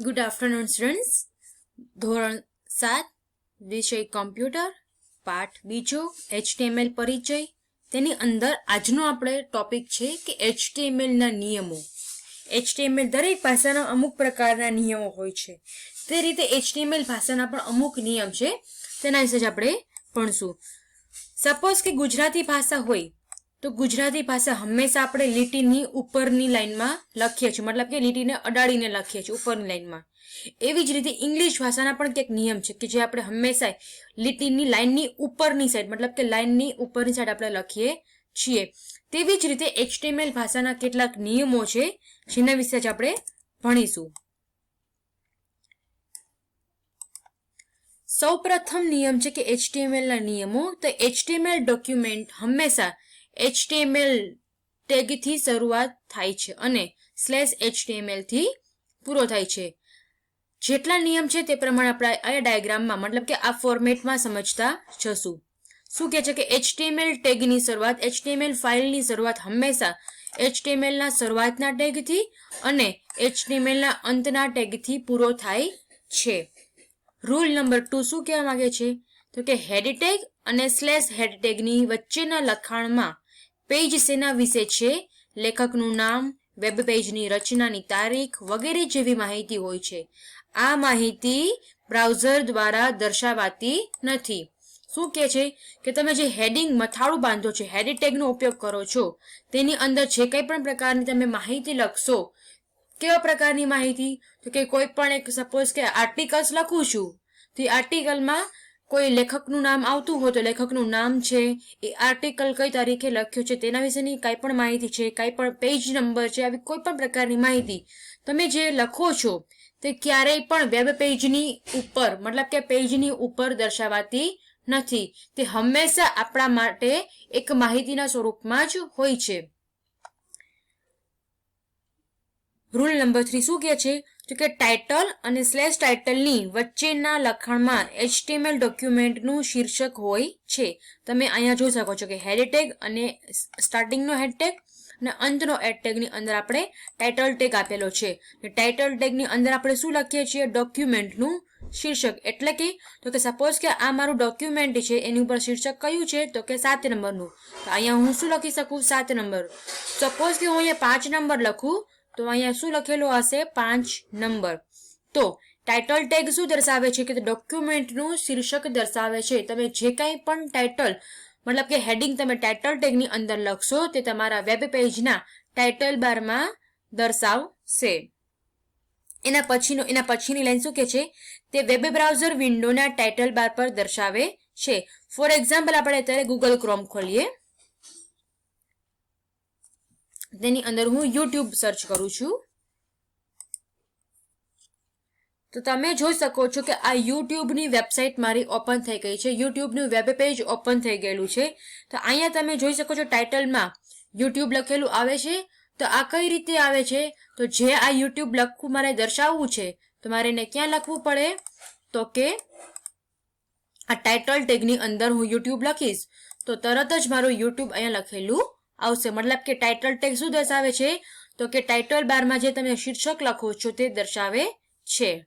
Good afternoon students ધોરણ સાત, વિષય કોમ્પ્યુટર પાઠ બીજો એચટીએમએલ પરિચય. તેની અંદર આજનો આપણે ટોપિક છે કે એચટીએમએલના નિયમો. એચટીએમએલ દરેક ભાષાના અમુક પ્રકારના નિયમો હોય છે. તે રીતે એચટીએમએલ ભાષાના પણ અમુક નિયમ છે. તેના વિશે જ આપણે ભણશું. સપોઝ કે ગુજરાતી ભાષા હોય તો ગુજરાતી ભાષા હંમેશા આપણે લીટીની ઉપરની લાઈનમાં લખીએ છીએ. મતલબ કે લીટીને અડાડીને લખીએ છીએ, ઉપરની લાઈનમાં એવી જ રીતે ઇંગ્લિશ ભાષાના પણ કંઈક નિયમ છે કે જે આપણે હંમેશા લીટીની લાઈનની ઉપરની સાઈડ, મતલબ કે લાઈનની ઉપરની સાઈડ આપણે લખીએ છીએ. તેવી જ રીતે એચટીએમએલ ભાષાના કેટલાક નિયમો છે જેના વિશે જ આપણે ભણીશું. સૌપ્રથમ નિયમ છે કે એચટીએમએલના નિયમો. તો એચટીએમએલ ડોક્યુમેન્ટ હંમેશા એચટીએમએલ ટેગથી શરૂઆત થાય છે અને સ્લેશ એચટીએમએલથી પૂરો થાય છે. જેટલા નિયમ છે તે પ્રમાણે આપણે આ ડાયાગ્રામમાં મતલબ કે આ ફોર્મેટમાં સમજતા જશું. શું કહે છે કે એચટીએમએલ ટેગની શરૂઆત એચટીએમએલ ફાઇલની શરૂઆત હંમેશા એચટીએમએલના શરૂઆતના ટેગથી અને એચટીએમએલના અંતના ટેગથી પૂરો થાય છે. રૂલ નંબર ટુ શું કહેવા માંગે છે? તો કે હેડ ટેગ અને સ્લેશ હેડ ટેગની વચ્ચેના લખાણમાં પેજ સેના વિશે છે. લેખકનું નામ વેબ પેજની રચનાની તારીખ વગેરે જેવી માહિતી હોય છે. આ માહિતી બ્રાઉઝર દ્વારા દર્શાવાતી નથી. શું કહે છે? કે તમે જે હેડિંગ મથાળું બાંધો છો હેડિટેગનો ઉપયોગ કરો છો, તેની અંદર જે કંઈ પણ પ્રકારની તમે માહિતી લખશો, કેવા પ્રકારની માહિતી? તો કે કોઈ પણ એક સપોઝ કે આર્ટિકલ્સ લખું છું. તો એ આર્ટિકલમાં કોઈ લેખકનું નામ આવતું હોય તો લેખકનું નામ છે, એ આર્ટિકલ કઈ તારીખે લખ્યું છે, તેના વિશેની કાંઈ પણ માહિતી છે, કાંઈ પણ પેજ નંબર છે, આવી કોઈ પણ પ્રકારની માહિતી. તમે જે લખો છો, તે ક્યારેય પણ વેબ પેજની ઉપર, મતલબ કે પેજની ઉપર દર્શાવાતી નથી. તે હંમેશા આપણા માટે એક માહિતીના સ્વરૂપમાં જ હોય છે. રૂલ નંબર થ્રી શું કહે છે? તો કે ટાઇટલ અને સ્લેશ ટાઇટલની વચ્ચેના લખાણમાં એચટીએમએલ ડોક્યુમેન્ટનું શીર્ષક હોય છે. તમે અહીંયા જોઈ શકો છો કે હેરિટેગ અને સ્ટાર્ટિંગનો હેરટેગ અને અંતનો હેડટેગની અંદર આપણે ટાઇટલ ટેગ આપેલો છે. ટાઇટલ ટેગની અંદર આપણે શું લખીએ છીએ? ડોક્યુમેન્ટનું શીર્ષક. એટલે કે, તો કે સપોઝ કે આ મારું ડોક્યુમેન્ટ છે, એની ઉપર શીર્ષક કયું છે? તો કે સાત નંબરનું. તો અહીંયા હું શું લખી શકું? સાત નંબર. સપોઝ કે હું અહીંયા પાંચ નંબર લખું તો અહીંયા શું લખેલું હશે? પાંચ નંબર. તો ટાઇટલ ટેગ શું દર્શાવે છે? કે ડોક્યુમેન્ટનું શીર્ષક દર્શાવે છે. તમે જે કાંઈ પણ ટાઇટલ મતલબ કે હેડિંગ તમે ટાઇટલ ટેગની અંદર લખશો, તે તમારા વેબ પેજના ટાઇટલ બારમાં દર્શાવશે. એના પછીનો, એના પછીની લાઈન શું કે છે? તે વેબ બ્રાઉઝર વિન્ડોના ટાઇટલ બાર પર દર્શાવે છે. ફોર એક્ઝામ્પલ આપણે અત્યારે ગૂગલ ક્રોમ ખોલીએ. તેની અંદર હું યુટ્યુબ સર્ચ કરું છું. તો તમે જોઈ શકો છો કે આ યુટ્યુબની વેબસાઇટ મારી ઓપન થઈ ગઈ છે. યુટ્યુબનું વેબ પેજ ઓપન થઈ ગયેલું છે. તો અહીંયા તમે જોઈ શકો છો ટાઇટલમાં યુટ્યુબ લખેલું આવે છે. તો આ કઈ રીતે આવે છે? તો જે આ યુટ્યુબ લખવું મારે દર્શાવવું છે, તો મારે એને ક્યાં લખવું પડે? તો કે આ ટાઇટલ ટેગની અંદર હું યુટ્યુબ લખીશ. તો તરત જ મારું યુટ્યુબ અહીંયા લખેલું આવશે. મતલબ કે ટાઇટલ ટેગ શું દર્શાવે છે? તો કે ટાઇટલ બારમાં જે તમે શીર્ષક લખો છો તે દર્શાવે છે.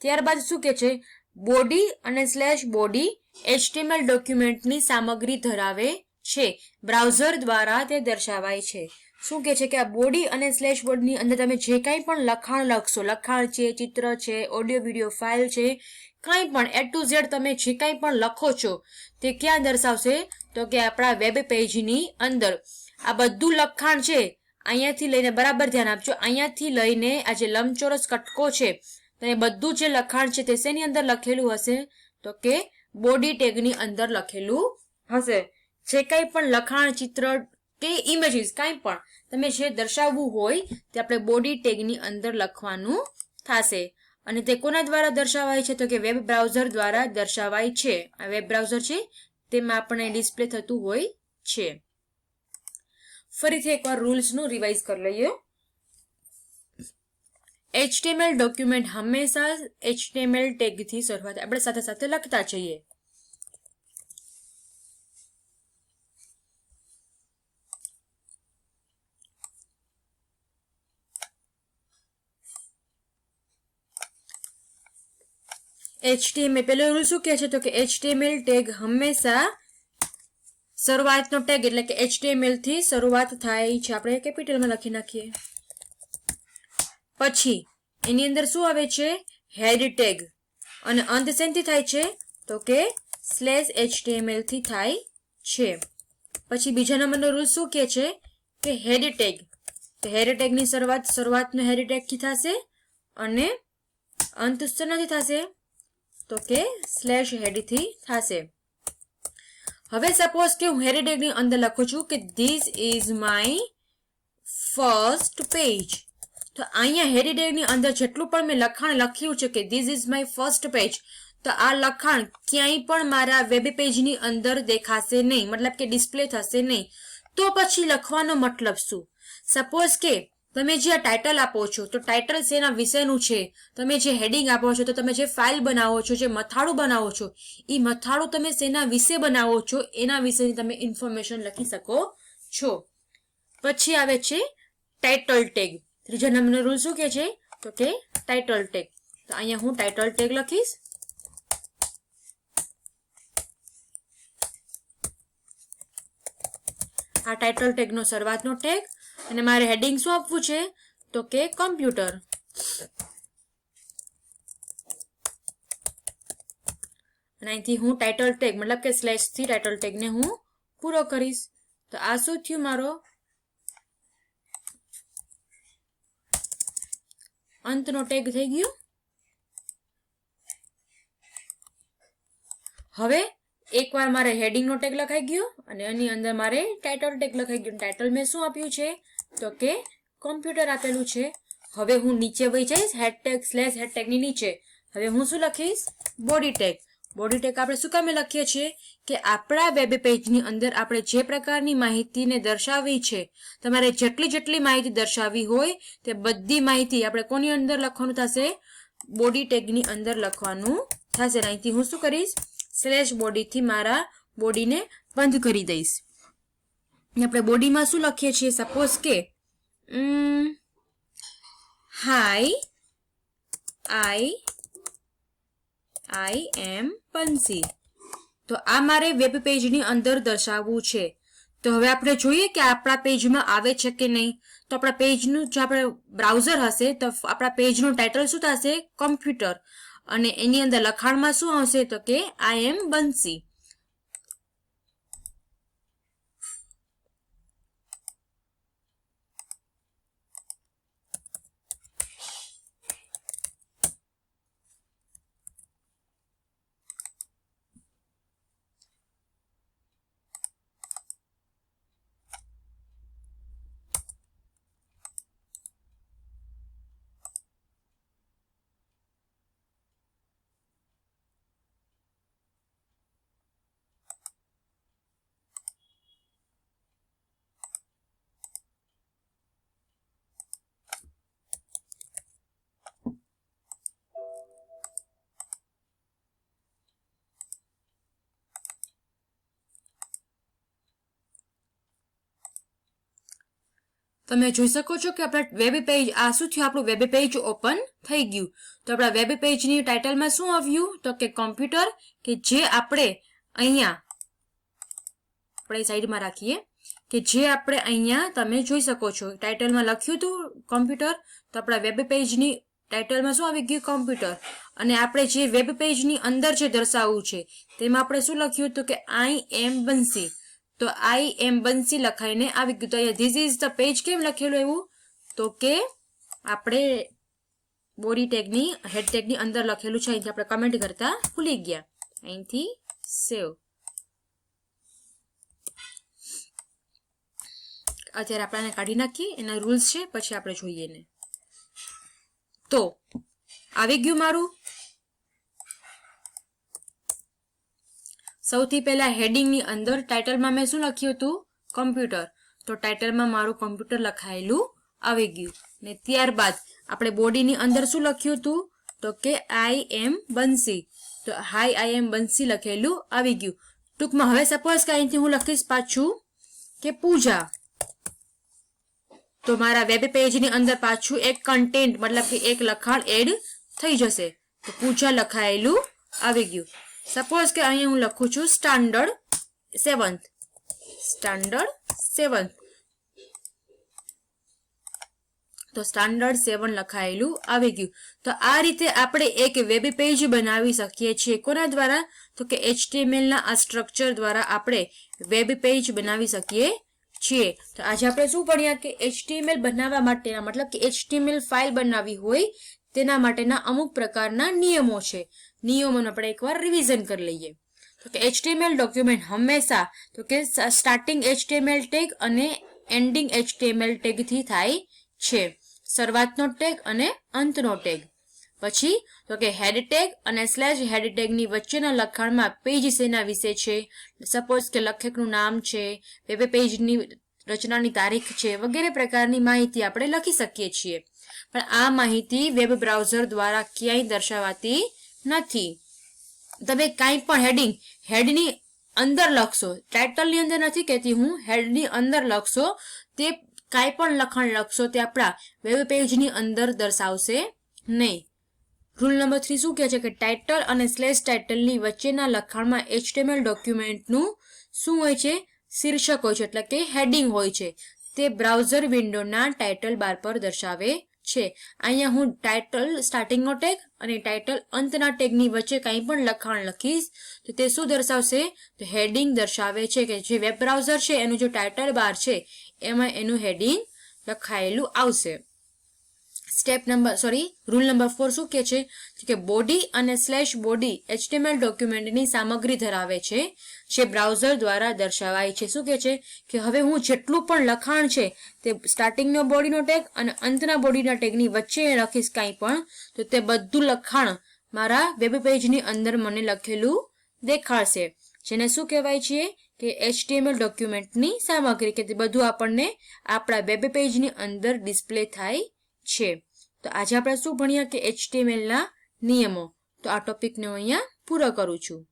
ત્યારબાદ શું કે છે? બોડી અને સ્લેશ બોડી એચટીએમએલ ડોક્યુમેન્ટની સામગ્રી ધરાવે છે. બ્રાઉઝર દ્વારા તે દર્શાવાય છે. શું કે છે કે આ બોડી અને સ્લેશ બોર્ડની અંદર તમે જે કાંઈ પણ લખાણ લખશો, લખાણ છે, ચિત્ર છે ઓડિયો વીડિયો ફાઇલ છે, કાંઈ પણ એ ટુ ઝેડ તમે જે કાંઈ પણ લખો છો, તે ક્યાં દર્શાવશે? તો કે આપણા વેબ પેજની અંદર. આ બધું લખાણ છે, અહીંયાથી લઈને બરાબર ધ્યાન આપજો. અહીંયાથી લઈને આ જે લંબચોરસ કટકો છે, તો બધું જે લખાણ છે તે શેની અંદર લખેલું હશે? તો કે બોડી ટેગની અંદર લખેલું હશે. જે કંઈ પણ લખાણ, ચિત્ર કે ઇમેજીસ કાંઈ પણ તમે જે દર્શાવવું હોય, તે આપણે બોડી ટેગની અંદર લખવાનું થશે. અને તે કોના દ્વારા દર્શાવાય છે? તો કે વેબ બ્રાઉઝર દ્વારા દર્શાવાય છે. આ વેબ બ્રાઉઝર છે તેમાં આપણે ડિસ્પ્લે થતું હોય છે. ફરીથી એકવાર રૂલ્સનું રિવાઇઝ કરી લઈએ. એચટીએમએલ ડોક્યુમેન્ટ હંમેશા એચટીએમએલ ટેગથી શરૂઆત આપણે સાથે સાથે લખતા જઈએ. એચટીએમએલ પેલો રૂલ શું કહે છે? તો કે એચટીએમએલ ટેગ હંમેશા શરૂઆતનો ટેગ એટલે કે એચટીએમએલથી શરૂઆત થાય છે. આપણે કેપિટલમાં લખી નાખીએ. પછી, એની અંદર શું આવે છે? હેડ ટેગ અને અંત શેનથી થાય છે? તો કે સ્લેશ એચટીએમએલથી થાય છે. પછી બીજા નંબરનો રૂલ શું કહે છે? કે હેડ ટેગ તો હેડ ટેગની શરૂઆત શરૂઆતનો હેડ ટેગથી થશે અને અંત શેનાથી થશે? તો કે સ્લેશ હેડથી થશે. હવે સપોઝ કે હું હેરિડેગની અંદર લખું છું કે this is my first page તો અહીંયા હેરિડેગની અંદર જેટલું પણ મેં લખાણ લખ્યું છે કે this is my first page તો આ લખાણ ક્યાંય પણ મારા વેબ પેજની અંદર દેખાશે નહીં, મતલબ કે ડિસ્પ્લે થશે નહીં. તો પછી લખવાનો મતલબ શું? સપોઝ કે તમે જે આ ટાઇટલ આપો છો, તો ટાઇટલ શેના વિષયનું છે. તમે જે હેડિંગ આપો છો, તો તમે જે ફાઇલ બનાવો છો, જે મથાળું બનાવો છો એ મથાળું તમે શેના વિશે બનાવો છો, એના વિશેની તમે ઇન્ફોર્મેશન લખી શકો છો. પછી આવે છે ટાઇટલ ટેગ ત્રીજા નંબરનો રૂલ શું કે છે? તો કે ટાઇટલ ટેગ તો અહીંયા હું ટાઇટલ ટેગ લખીશ. આ ટાઇટલ ટેગનો શરૂઆતનો ટેગ અને મારે હેડિંગ શું આપવું છે, તો કે કમ્પ્યુટર અને અહીંથી હું ટાઇટલ ટેગ મતલબ કે સ્લેશથી ટાઇટલ ટેગને હું પૂરો કરીશ. તો આ શું થયું મારો? અંતનો ટેગ થઈ ગયો. હવે એકવાર મારે હેડિંગનો ટેગ લખાઈ ગયો અને એની અંદર મારે ટાઇટલ ટેગ લખાઈ ગયો. ટાઇટલ મેં શું આપ્યું છે? તો કે કોમ્પ્યુટર આપેલું છે. હવે હું નીચે વહી જઈશ, હેડટેગ સ્લેશ હેડટેગની નીચે. હવે હું શું લખીશ? બોડી ટેગ બોડી ટેગ આપણે શું કામે લખીએ છીએ? કે આપણા વેબ પેજની અંદર આપણે જે પ્રકારની માહિતીને દર્શાવી છે, તમારે જેટલી જેટલી માહિતી દર્શાવી હોય તે બધી માહિતી આપણે કોની અંદર લખવાનું થશે? બોડી ટેગની અંદર લખવાનું થશે. અહીંથી હું શું કરીશ? સ્લેશ બોડીથી મારા બોડીને બંધ કરી દઈશ. આપણે બોડીમાં શું લખીએ છીએ? સપોઝ કે હાય આઈ આઈ એમ પંસી તો આ મારે વેબ પેજની અંદર દર્શાવવું છે. તો હવે આપણે જોઈએ કે આપણા પેજમાં આવે છે કે નહીં. તો આપણા પેજનું જો આપણે બ્રાઉઝર હશે, તો આપણા પેજનું ટાઇટલ શું થશે? કોમ્પ્યુટર અને એની અંદર લખાણમાં શું આવશે? તો કે આઈ એમ બંસી તમે જોઈ શકો છો કે આપણા વેબ પેજ આ શું થયું? આપણું વેબ પેજ ઓપન થઈ ગયું. તો આપણા વેબ પેજની ટાઇટલમાં શું આવ્યું? તો કે કોમ્પ્યુટર કે જે આપણે અહીંયા, આપણે સાઈડમાં રાખીએ, કે જે આપણે અહીંયા તમે જોઈ શકો છો. ટાઇટલમાં લખ્યું હતું કોમ્પ્યુટર તો આપણા વેબ પેજની ટાઇટલમાં શું આવી ગયું? કોમ્પ્યુટર અને આપણે જે વેબ પેજની અંદર જે દર્શાવવું છે, તેમાં આપણે શું લખ્યું હતું કે આઈ એમ બંસી તો આઈ એમ બંસી લખાઈને આવી ગયું. તો અહીંયા ધીસ ઇઝ ધ પેજ કેમ લખેલું એવું? તો કે આપણે બોડી ટેગની હેડ ટેગની અંદર લખેલું છે. અહીંથી આપણે કમેન્ટ કરતા ભૂલી ગયા. અહીંથી સેવ અત્યારે આપણે આને કાઢી નાખીએ. એના રૂલ્સ છે. પછી આપણે જોઈએ ને તો, આવી ગયું મારું. સૌથી પહેલા હેડિંગની અંદર ટાઇટલમાં મેં શું લખ્યું હતું? કમ્પ્યુટર તો ટાઇટલમાં મારું કમ્પ્યુટર લખાયેલું આવી ગયું. ને ત્યારબાદ આપણે બોડીની અંદર શું લખ્યું હતું? તો કે આઈ એમ બંસી તો હાઈ આઈ એમ બંસી લખેલું આવી ગયું. ટૂંકમાં હવે સપોઝ કે અહીંથી હું લખીશ પાછું કે પૂજા. તો મારા વેબ પેજની અંદર પાછું એક કન્ટેન્ટ મતલબ કે એક લખાણ એડ થઈ જશે. તો પૂજા લખાયેલું આવી ગયું. સપોઝ કે અહીંયા હું લખું છું સ્ટાન્ડર્ડ સેવન્થ સ્ટાન્ડર્ડ સેવન્થ તો સ્ટાન્ડર્ડ સેવન લખાયેલું આવી ગયું. તો આ રીતે આપણે એક વેબ પેજ બનાવી શકીએ છીએ. કોના દ્વારા? તો કે એચટીએમએલના આ સ્ટ્રક્ચર દ્વારા આપણે વેબ પેજ બનાવી શકીએ છીએ. તો આજે આપણે શું ભણ્યા? કે એચટીએમએલ બનાવવા માટેના, મતલબ કે એચટીએમએલ ફાઇલ બનાવવી હોય, તેના માટેના અમુક પ્રકારના નિયમો છે. નિયમોનો આપણે એકવાર રિવિઝન કરી લઈએ. તો કે એચટીએમએલ ડોક્યુમેન્ટ હંમેશા, તો કે સ્ટાર્ટિંગ એચટીએમએલ ટેગ અને એન્ડિંગ એચટીએમએલ ટેગથી થાય છે. શરૂઆતનો ટેગ અને અંતનો ટેગ પછી, તો કે હેડ ટેગ અને સ્લેશ હેડ ટેગની વચ્ચેના લખાણમાં પેજ શેના વિશે છે? સપોઝ કે લખકનું નામ છે વેબ પેજની રચનાની તારીખ છે, વગેરે પ્રકારની માહિતી આપણે લખી શકીએ છીએ. પણ આ માહિતી વેબ બ્રાઉઝર દ્વારા ક્યાંય દર્શાવાતી નથી. તમે કાંઈ પણ હેડિંગ હેડની અંદર લખશો. ટાઇટલની અંદર નથી કહેતી હું હેડની અંદર લખશો. તે કાંઈ પણ લખાણ લખશો તે આપણા વેબ પેજની અંદર દર્શાવશે નહીં. રૂલ નંબર થ્રી શું કહે છે કે ટાઇટલ અને સ્લેશ ટાઇટલની વચ્ચેના લખાણમાં એચટીએમએલ ડોક્યુમેન્ટનું શું હોય છે? શીર્ષક હોય છે, એટલે કે હેડિંગ હોય છે. તે બ્રાઉઝર વિન્ડોના ટાઇટલ બાર પર દર્શાવે છે. અહીંયા હું ટાઇટલ સ્ટાર્ટિંગનો ટેગ અને ટાઇટલ અંતના ટેગની વચ્ચે કંઈ પણ લખાણ લખીશ, તો તે શું દર્શાવશે? તો હેડિંગ દર્શાવે છે કે જે વેબ બ્રાઉઝર છે, એનું જે ટાઇટલ બાર છે, એમાં એનું હેડિંગ લખાયેલું આવશે. Step number sorry rule number four શું કહે છે? કે બોડી અને સ્લેશ બોડી એચટીએમએલ ડોક્યુમેન્ટની સામગ્રી ધરાવે છે, જે બ્રાઉઝર દ્વારા દર્શાવાય છે. શું કહે છે? કે હવે હું જેટલું પણ લખાણ છે, તે સ્ટાર્ટિંગનો બોડીનો ટેગ અને અંતના બોડીના ટેગની વચ્ચે લખીશ કાંઈ પણ, તો તે બધું લખાણ મારા વેબ પેજની અંદર મને લખેલું દેખાડશે જેને શું કહેવાય છે? કે એચટીએમએલ ડોક્યુમેન્ટની સામગ્રી, કે તે બધું આપણને આપણા વેબ પેજની અંદર ડિસ્પ્લે થાય છે. તો આજે આપણે શું ભણ્યા કે HTML ના નિયમો? તો આ ટોપિકને હું અહીંયા પૂરો કરું છું.